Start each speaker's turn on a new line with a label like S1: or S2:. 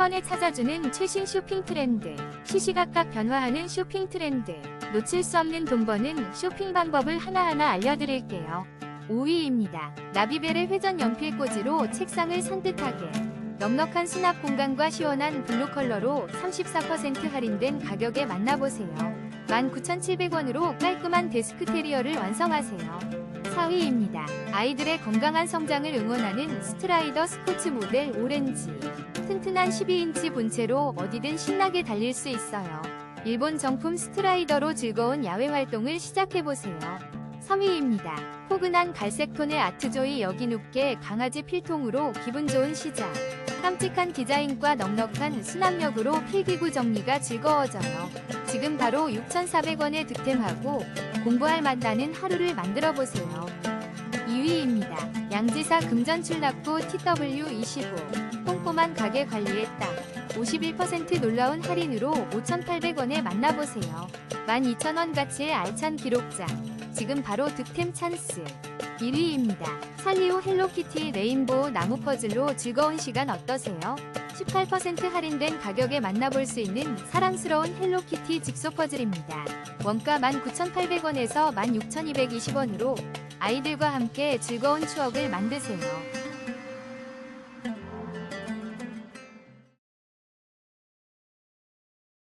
S1: 번에 찾아주는 최신 쇼핑 트렌드. 시시각각 변화하는 쇼핑 트렌드. 놓칠 수 없는 돈 버는 쇼핑 방법을 하나하나 알려드릴게요. 5위입니다. 나비벨의 회전 연필 꽂이로 책상을 산뜻하게. 넉넉한 수납 공간과 시원한 블루 컬러로 34% 할인된 가격에 만나보세요. 19,700원으로 깔끔한 데스크 테리어를 완성하세요. 4위입니다. 아이들의 건강한 성장을 응원하는 스트라이더 스포츠 모델 오렌지. 튼튼한 12인치 본체로 어디든 신나게 달릴 수 있어요. 일본 정품 스트라이더로 즐거운 야외 활동을 시작해보세요. 3위입니다. 포근한 갈색 톤의 아트조이 여기 눕게 강아지 필통으로 기분 좋은 시작. 깜찍한 디자인과 넉넉한 수납력으로 필기구 정리가 즐거워져요. 지금 바로 6,400원에 득템하고 공부할 맛 나는 하루를 만들어 보세요. 2위입니다. 양지사 금전 출납부 TW25 꼼꼼한 가게 관리에 딱51% 놀라운 할인으로 5,800원에 만나보세요. 12,000원 가치의 알찬 기록장 지금 바로 득템 찬스 1위입니다. 살리오 헬로키티 레인보우 나무 퍼즐로 즐거운 시간 어떠세요? 18% 할인된 가격에 만나볼 수 있는 사랑스러운 헬로키티 직소 퍼즐입니다. 원가 19,800원에서 16,220원으로 아이들과 함께 즐거운 추억을 만드세요.